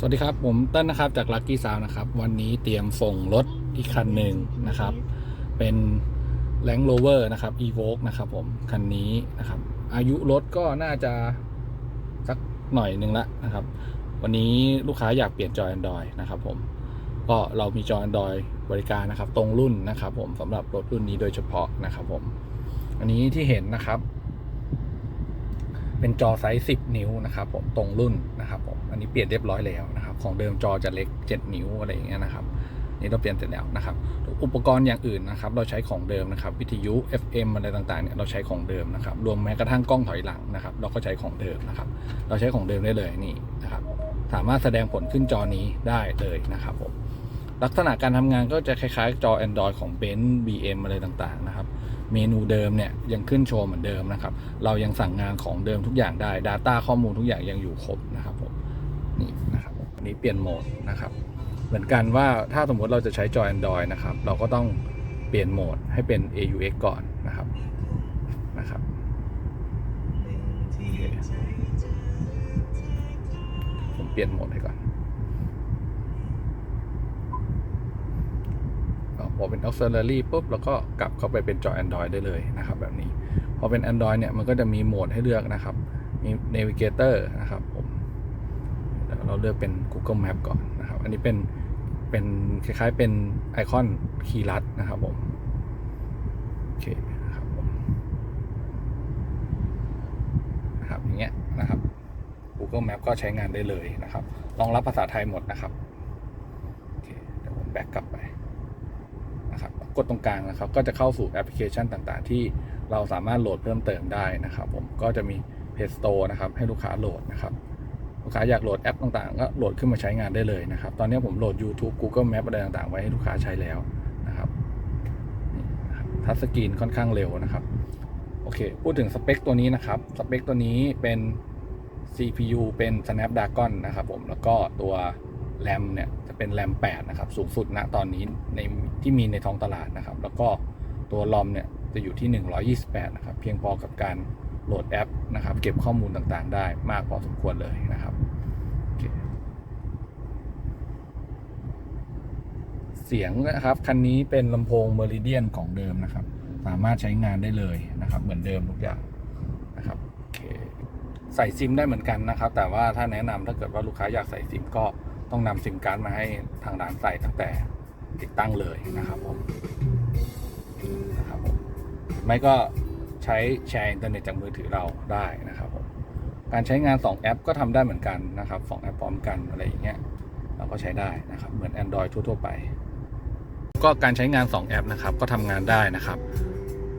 สวัสดีครับ ผมเต้นนะครับจาก Lucky Sound นะครับ วันนี้เตรียมส่งรถอีกคันหนึ่งนะครับ เป็น Land Rover นะครับ Evoque นะครับผม คันนี้นะครับ อายุรถก็น่าจะสักหน่อยหนึ่งละนะครับ วันนี้ลูกค้าอยากเปลี่ยนจอ Android นะครับผม ก็เรามีจอ Android บริการนะครับ ตรงรุ่นนะครับผมสำหรับรถรุ่นนี้โดยเฉพาะนะครับผม อันนี้ที่เห็นนะครับ เป็นจอไซส์ 10 นิ้วนะครับผมตรงรุ่นนะครับผมอันนี้เปลี่ยนเรียบร้อยแล้วนะครับของเดิมจอจะเล็ก 7 นิ้วอะไรอย่างเงี้ยนะครับนี่เราเปลี่ยนเสร็จแล้วนะครับอุปกรณ์อย่างอื่นนะครับเราใช้ของเดิมนะครับวิทยุ FM อะไรต่างๆเนี่ยเราใช้ของเดิมนะครับรวมแม้กระทั่งกล้องถอยหลังนะครับเราก็ใช้ของเดิมนะครับเราใช้ของเดิมได้เลยนี่นะครับสามารถแสดงผลขึ้นจอนี้ได้เลยนะครับผมลักษณะการทำงานก็จะคล้ายๆจอ Android ของ b e n z BM อะไรต่างๆนะครับ เมนูเดิมเนี่ยยังขึ้นโชว์เหมือนเดิมนะครับ เรายังสั่งงานของเดิมทุกอย่างได้ Data ข้อมูลทุกอย่างยังอยู่ครบนะครับผมนี่นะครับผมอันนี้เปลี่ยนโหมดนะครับ เหมือนกันว่าถ้าสมมติเราจะใช้จอ Android นะครับ เราก็ต้องเปลี่ยนโหมดให้เป็น AUX ก่อนนะครับนะครับโอเคผมเปลี่ยนโหมดให้ก่อน ก็พอเป็น auxiliary ปุ๊บแล้วก็กลับเข้าไปเป็นจอ Android ได้เลยนะครับแบบนี้ พอเป็น Android เนี่ยมันก็จะมีโหมดให้เลือกนะครับ มี Navigator นะครับผมเราเลือกเป็น Google Map ก่อนนะครับ อันนี้เป็นเป็นคล้ายๆเป็นไอคอนคีย์ลัดนะครับผมโอเคนะครับผมนะครับอย่างเงี้ยนะครับ Google Map ก็ใช้งานได้เลยนะครับรองรับภาษาไทยหมดนะครับโอเคเดี๋ยวผมแบ็กกลับไป กดตรงกลางนะครับ ก็จะเข้าสู่แอปพลิเคชันต่างๆ ที่เราสามารถโหลดเพิ่มเติมได้นะครับผมก็จะมี Play Store นะครับให้ลูกค้าโหลดนะครับลูกค้าอยากโหลดแอปต่างๆ ก็โหลดขึ้นมาใช้งานได้เลยนะครับ ตอนนี้ผมโหลด YouTube Google Map อะไรต่างๆ ไว้ให้ลูกค้าใช้แล้วนะครับนี่นะครับทัชสกรีนค่อนข้างเร็วนะครับโอเค พูดถึงสเปคตัวนี้นะครับ สเปคตัวนี้เป็น CPU เป็น Snapdragon นะครับผม แล้วก็ตัว RAM เนี่ยจะเป็น RAM 8นะครับสูงสุดณตอนนี้ในที่มีในท้องตลาดนะครับ แล้วก็ตัว ROM เนี่ยจะอยู่ที่ 128 นะครับ เพียงพอกับการโหลดแอปนะครับ เก็บข้อมูลต่างๆ ได้มากพอสมควรเลยนะครับ เสียงนะครับคันนี้เป็นลำโพง Meridian ของเดิมนะครับ สามารถใช้งานได้เลยนะครับ เหมือนเดิมทุกอย่างนะครับใส่ซิมได้เหมือนกันนะครับ แต่ว่าถ้าแนะนำถ้าเกิดว่าลูกค้าอยากใส่ซิมก็ ต้องนำซิมการ์ดมาให้ทางร้านใส่ตั้งแต่ติดตั้งเลยนะครับผมนะครับผมไม่ก็ใช้แชร์อินเทอร์เน็ตจากมือถือเราได้นะครับผมการใช้งาน 2 แอปก็ทำได้เหมือนกันนะครับ2แอปพร้อมกันอะไรอย่างเงี้ยเราก็ใช้ได้นะครับ เหมือน Android ทั่ว ๆ ไป ก็การใช้งาน 2 แอปนะครับ ก็ทำงานได้นะครับ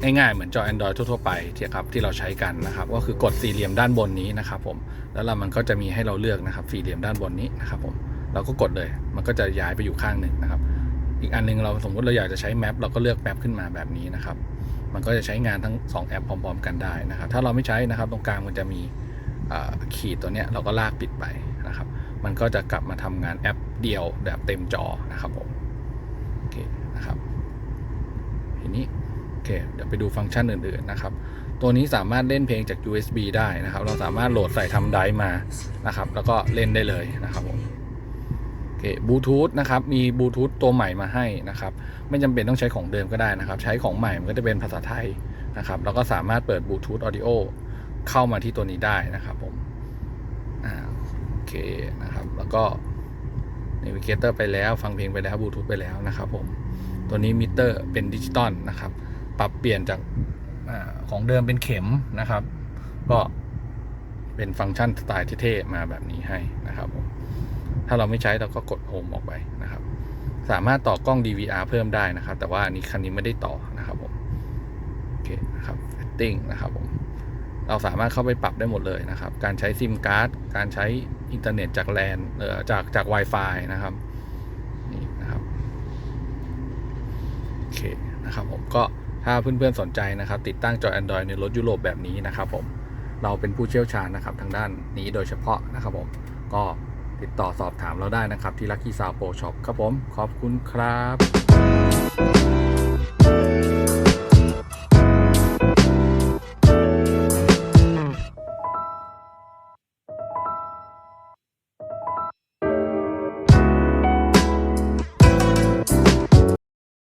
ง่ายๆเหมือนจอ Android ทั่ว ๆ ไปที่ครับที่เราใช้กันนะครับ ก็คือกดสี่เหลี่ยมด้านบนนี้นะครับ ผมแล้วเรามันก็จะมีให้เราเลือกนะครับสี่เหลี่ยมด้านบนนี้นะครับผม เราก็กดเลย มันก็จะย้ายไปอยู่ข้างหนึ่งนะครับ อีกอันหนึงเราสมมติเราอยากจะใช้แมปเราก็เลือกแมปขึ้นมาแบบนี้นะครับ มันก็จะใช้งานทั้ง 2 แอปพร้อม ๆ กันได้นะครับ ถ้าเราไม่ใช้นะครับตรงกลางมันจะมีขีดตัวเนี้ยเราก็ลากปิดไปนะครับ มันก็จะกลับมาทำงานแอปเดียวแบบเต็มจอนะครับผมโอเคนะครับทีนี้โอเคเดี๋ยวไปดูฟังก์ชันอื่นๆนะครับ ตัวนี้สามารถเล่นเพลงจาก USB ได้นะครับ เราสามารถโหลดใส่ทำไดร์มานะครับ แล้วก็เล่นได้เลยนะครับผม อเคบลูทูธนะครับ มีบลูทูธตัวใหม่มาให้นะครับ ไม่จำเป็นต้องใช้ของเดิมก็ได้นะครับ ใช้ของใหม่มันก็จะเป็นภาษาไทยนะครับแล้วก็สามารถเปิดบลูทูธออดิโอเข้ามาที่ตัวนี้ได้นะครับผม อ่า โอเคนะครับ แล้วก็ Navigator ไปแล้ว ฟังเพลงไปแล้วบลูทูธไปแล้วนะครับผม ตัวนี้มิเตอร์เป็นดิจิตอลนะครับ ปรับเปลี่ยนจากอของเดิมเป็นเข็มนะครับ ก็เป็นฟังก์ชันสไตล์เท่ๆมาแบบนี้ให้นะครับผม ถ้าเราไม่ใช้เราก็กดโฮมออกไปนะครับ สามารถต่อกล้อง DVR เพิ่มได้นะครับ แต่ว่าอันนี้คันนี้ไม่ได้ต่อนะครับผมโอเคนะครับ setting นะครับผมเราสามารถเข้าไปปรับได้หมดเลยนะครับ การใช้ซิมการ์ดการใช้อินเทอร์เน็ตจากแลนเอ่อจากจาก Wi-Fi นะครับนี่นะครับโอเคนะครับผมก็ถ้าเพื่อนๆสนใจนะครับ ติดตั้งจอ Android ในรถยุโรปแบบนี้นะครับผมเราเป็นผู้เชี่ยวชาญนะครับทางด้านนี้โดยเฉพาะนะครับผมก็ ติดต่อสอบถามเราได้นะครับ ที่ Lucky Sound Pro Shop ครับผม ขอบคุณครับ